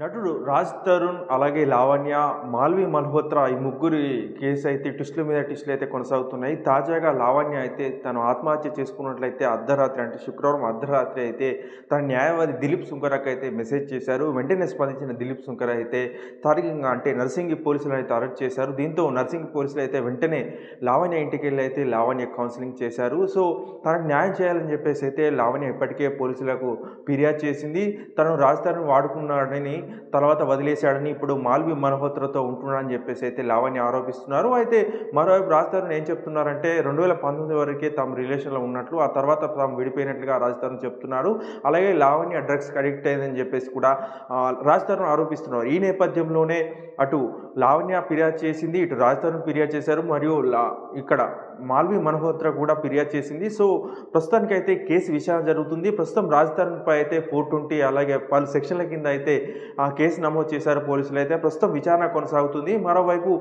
నటుడు రాజ్ తరుణ్ అలాగే లావణ్య మాల్వి మల్హోత్రా ఈ ముగ్గురి కేసు అయితే ట్విస్టుల మీద ట్విస్టులు అయితే కొనసాగుతున్నాయి. తాజాగా లావణ్య అయితే తను ఆత్మహత్య చేసుకున్నట్లయితే అర్ధరాత్రి అంటే శుక్రవారం అర్ధరాత్రి అయితే తన న్యాయవాది దిలీప్ సుంకరాకి అయితే మెసేజ్ చేశారు. వెంటనే స్పందించిన దిలీప్ సుంకర అయితే తారీఖంగా అంటే నర్సింగి పోలీసులు అయితే అరెస్ట్ చేశారు. దీంతో నర్సింగి పోలీసులు అయితే వెంటనే లావణ్య ఇంటికి వెళ్ళి అయితే లావణ్య కౌన్సిలింగ్ చేశారు. సో తనకు న్యాయం చేయాలని చెప్పేసి అయితే లావణ్య ఇప్పటికే పోలీసులకు ఫిర్యాదు చేసింది. తను రాజధానిని వాడుకున్నాడని తర్వాత వదిలేశాడని ఇప్పుడు మాల్వి మనహోత్రతో ఉంటున్నాడని చెప్పేసి అయితే లావణ్య ఆరోపిస్తున్నారు. అయితే మరోవైపు రాజధాని ఏం చెప్తున్నారంటే రెండు వేల పంతొమ్మిది వరకే తమ రిలేషన్లో ఉన్నట్లు ఆ తర్వాత తాము విడిపోయినట్లుగా రాజధాని చెప్తున్నారు. అలాగే లావణ్య డ్రగ్స్కి అడిక్ట్ అయిందని చెప్పేసి కూడా ఆ, ఆరోపిస్తున్నారు. ఈ నేపథ్యంలోనే అటు లావణ్య ఫిర్యాదు చేసింది ఇటు రాజధాని ఫిర్యాదు చేశారు మరియు లా ఇక్కడ మాల్వి మల్హోత్రా కూడా ఫిర్యాదు చేసింది. సో ప్రస్తుతానికైతే కేసు విచారణ జరుగుతుంది. ప్రస్తుతం రాజధానిపై అయితే ఫోర్ ట్వంటీ అలాగే పలు సెక్షన్ల కింద అయితే ఆ కేసు నమోదు చేశారు పోలీసులు అయితే. ప్రస్తుతం విచారణ కొనసాగుతుంది. మరోవైపు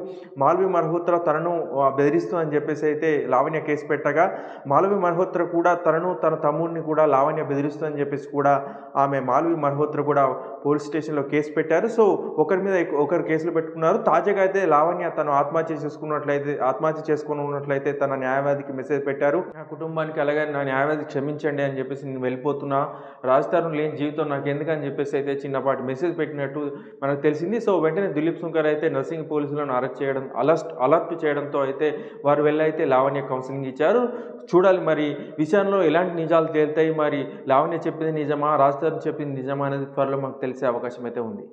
మాల్వి మల్హోత్రా తనను బెదిరిస్తుందని చెప్పేసి అయితే లావణ్య కేసు పెట్టగా మాల్వి మల్హోత్రా కూడా తనను తన తమ్ముడిని కూడా లావణ్య బెదిరిస్తుందని చెప్పేసి కూడా ఆమె మాల్వి మల్హోత్రా కూడా పోలీస్ స్టేషన్లో కేసు పెట్టారు. సో ఒకరి మీద ఒకరు కేసులు పెట్టుకున్నారు. తాజాగా అయితే లావణ్య తను ఆత్మహత్య చేసుకున్నట్లయితే ఆత్మహత్య చేసుకుని ఉన్నట్లయితే తన న్యాయవాదికి మెసేజ్ పెట్టారు. నా కుటుంబానికి అలాగే నా న్యాయవాది క్షమించండి అని చెప్పేసి నేను వెళ్ళిపోతున్నా. రాజధాని లేని జీవితం నాకు ఎందుకని చెప్పేసి అయితే చిన్నపాటి మెసేజ్ పెట్టినట్టు మనకు తెలిసింది. సో వెంటనే దిలీప్ సుంకర్ అయితే నర్సింగ్ పోలీసులను అరెస్ట్ చేయడం అలర్ట్ అలర్ట్ చేయడంతో అయితే వారు వెళ్ళైతే లావణ్య కౌన్సిలింగ్ ఇచ్చారు. చూడాలి మరి విషయంలో ఎలాంటి నిజాలు తేలుతాయి? మరి లావణ్య చెప్పింది నిజమా? రాజధాని చెప్పింది నిజమా అనేది త్వరలో మనకు తెలిసే అవకాశం అయితే ఉంది.